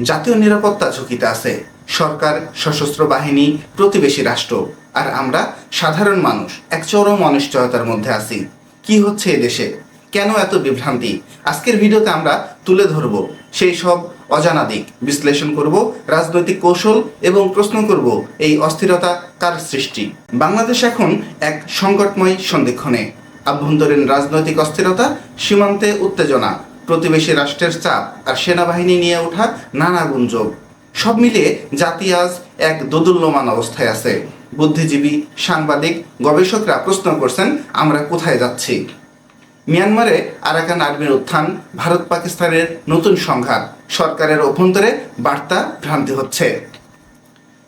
জাতীয় নিরাপত্তা ঝুঁকিতে আছে। সরকার, সশস্ত্র বাহিনী, প্রতিবেশী রাষ্ট্র, আর আমরা সাধারণ মানুষ, এক চরম অনিশ্চয়তার মধ্যে আছি। কি হচ্ছে এদেশে কেন এত বিভ্রান্তি? আজকের ভিডিওতে আমরা তুলে ধরব সেই সব অজানা দিক, বিশ্লেষণ করব, রাজনৈতিক কৌশল এবং প্রশ্ন করব এই অস্থিরতা কার সৃষ্টি? বাংলাদেশ এখন এক সংকটময় সন্ধিক্ষণে। আভ্যন্তরীণ রাজনৈতিক অস্থিরতা, সীমান্তে উত্তেজনা প্রতিবেশী রাষ্ট্রের চাপ আর সেনাবাহিনী নিয়ে ওঠা নানা গুঞ্জন। সব মিলিয়ে জাতি আজ এক দোদুল্যমান অবস্থায় আছে। বুদ্ধিজীবী, সাংবাদিক, গবেষকরা প্রশ্ন করছেন, আমরা কোথায় যাচ্ছি? মিয়ানমারে আরাকান আর্মির উত্থান, ভারত পাকিস্তানের নতুন সংঘাত, সরকারের অভ্যন্তরে বার্তা ভ্রান্তি হচ্ছে।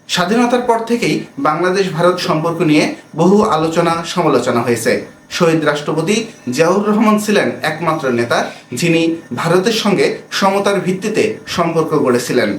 স্বাধীনতার পর থেকেই বাংলাদেশ ভারত সম্পর্ক নিয়ে বহু আলোচনা সমালোচনা হয়েছে। শহীদ রাষ্ট্রপতি জিয়াউর রহমান ছিলেন একমাত্র নেতা, যিনি ভারতের সঙ্গে সমতার ভিত্তিতে সম্পর্ক গড়েছিলেন।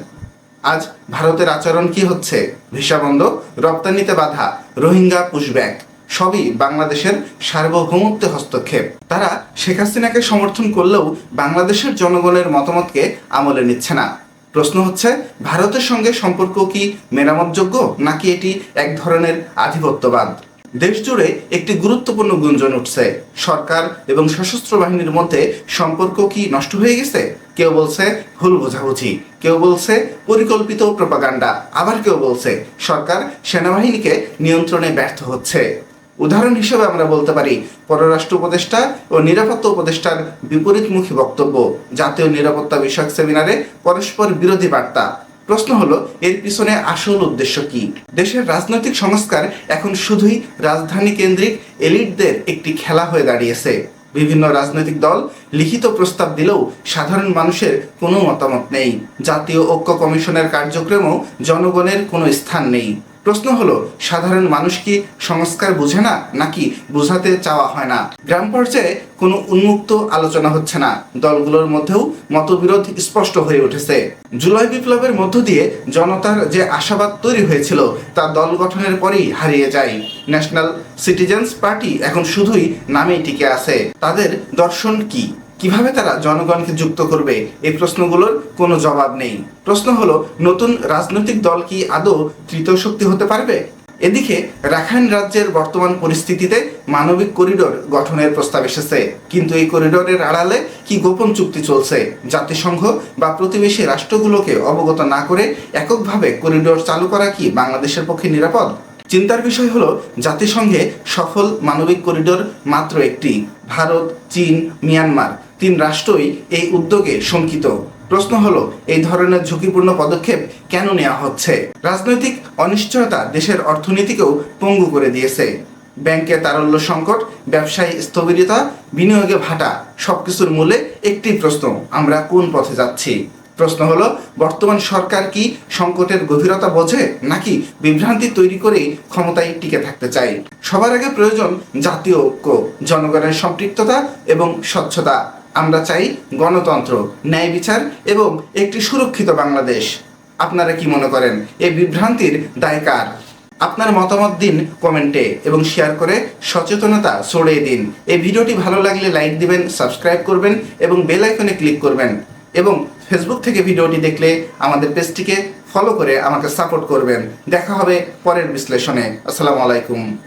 আজ ভারতের আচরণ কি হচ্ছে? ভিসা বন্ধ, রপ্তানিতে বাধা, রোহিঙ্গা পুশব্যাক, সবই বাংলাদেশের সার্বভৌমত্বে হস্তক্ষেপ। তারা শেখ হাসিনাকে সমর্থন করলেও বাংলাদেশের জনগণের মতামতকে আমলে নিচ্ছে না। প্রশ্ন হচ্ছে, ভারতের সঙ্গে সম্পর্ক কি মেরামতযোগ্য, নাকি এটি এক ধরনের আধিপত্যবাদ? দেশ জুড়ে একটি গুরুত্বপূর্ণ গুঞ্জন উঠছে। সরকার এবং সশস্ত্র বাহিনীর মধ্যে সম্পর্ক কি নষ্ট হয়ে গেছে? কেউ বলছে ভুল বোঝাবুঝি, কেউ বলছে পরিকল্পিত প্রপাগান্ডা, আবার কেউ বলছে সরকার সেনাবাহিনীকে নিয়ন্ত্রণে ব্যর্থ হচ্ছে। উদাহরণ হিসেবে আমরা বলতে পারি, পররাষ্ট্র উপদেষ্টা ও নিরাপত্তা উপদেষ্টার বিপরীতমুখী বক্তব্য। জাতীয় নিরাপত্তা বিষয়ক সেমিনারে পরস্পর বিরোধী বার্তা প্রশ্ন হলো, এর পিছনে আসল উদ্দেশ্য কি? দেশের রাজনৈতিক সংস্কার এখন শুধুই রাজধানী কেন্দ্রিক এলিটদের একটি খেলা হয়ে দাঁড়িয়েছে। বিভিন্ন রাজনৈতিক দল লিখিত প্রস্তাব দিলেও সাধারণ মানুষের কোনো মতামত নেই। জাতীয় ঐক্য কমিশনের কার্যক্রমেও জনগণের কোনো স্থান নেই। প্রশ্ন হলো, সাধারণ মানুষ কি সংস্কার বুঝে না, নাকি বোঝাতে চাওয়া হয় না? গ্রাম পর্যায়ে কোনো উন্মুক্ত আলোচনা হচ্ছে না। দলগুলোর মধ্যেও মতবিরোধ স্পষ্ট হয়ে উঠেছে। জুলাই বিপ্লবের মধ্য দিয়ে জনতার যে আশাবাদ তৈরি হয়েছিল, তা দল গঠনের পরেই হারিয়ে যায়। ন্যাশনাল সিটিজেন্স পার্টি এখন শুধুই নামেই টিকে আছে। তাদের দর্শন কি? কীভাবে তারা জনগণকে যুক্ত করবে? এই প্রশ্নগুলোর কোনো জবাব নেই। প্রশ্ন হলো, নতুন রাজনৈতিক দল কি আদৌ তৃতীয় শক্তি হতে পারবে? এদিকে, রাখাইন রাজ্যের বর্তমান পরিস্থিতিতে মানবিক করিডোর গঠনের প্রস্তাব এসেছে। কিন্তু এই করিডোরের আড়ালে কি গোপন চুক্তি চলছে? জাতিসংঘ বা প্রতিবেশী রাষ্ট্রগুলোকে অবগত না করে এককভাবে করিডোর চালু করা কি বাংলাদেশের পক্ষে নিরাপদ? চিন্তার বিষয় হলো, জাতিসংঘে সফল মানবিক করিডোর মাত্র একটি, ভারত, চীন, মিয়ানমার, তিন রাষ্ট্রই এই উদ্যোগে শঙ্কিত। প্রশ্ন হলো, এই ধরনের ঝুঁকিপূর্ণ পদক্ষেপ কেন নেওয়া হচ্ছে? রাজনৈতিক অনিশ্চয়তা দেশের অর্থনীতিকেও পঙ্গু করে দিয়েছে। ব্যাংকে তারল্য সংকট, ব্যবসায়ী স্থবিরতা, বিনিয়োগে ভাটা, সবকিছুর মূলে একটি প্রশ্ন, আমরা কোন পথে যাচ্ছি? প্রশ্ন হলো, বর্তমান সরকার কি সংকটের গভীরতা বোঝে নাকি বিভ্রান্তি তৈরি করেই ক্ষমতায় টিকে থাকতে চায়? সবার আগে প্রয়োজন জাতীয় ঐক্য, জনগণের সম্পৃক্ততা এবং স্বচ্ছতা। আমরা চাই গণতন্ত্র, ন্যায় বিচার এবং একটি সুরক্ষিত বাংলাদেশ। আপনারা কি মনে করেন, এই বিভ্রান্তির দায় কার? আপনার মতামত দিন কমেন্টে এবং শেয়ার করে সচেতনতা ছড়িয়ে দিন। এই ভিডিওটি ভালো লাগলে লাইক দিবেন, সাবস্ক্রাইব করবেন এবং বেল আইকনে ক্লিক করবেন। এবং ফেসবুক থেকে ভিডিওটি দেখলে আমাদের পেজটিকে ফলো করে আমাকে সাপোর্ট করবেন। দেখা হবে পরের বিশ্লেষণে। আসসালামু আলাইকুম।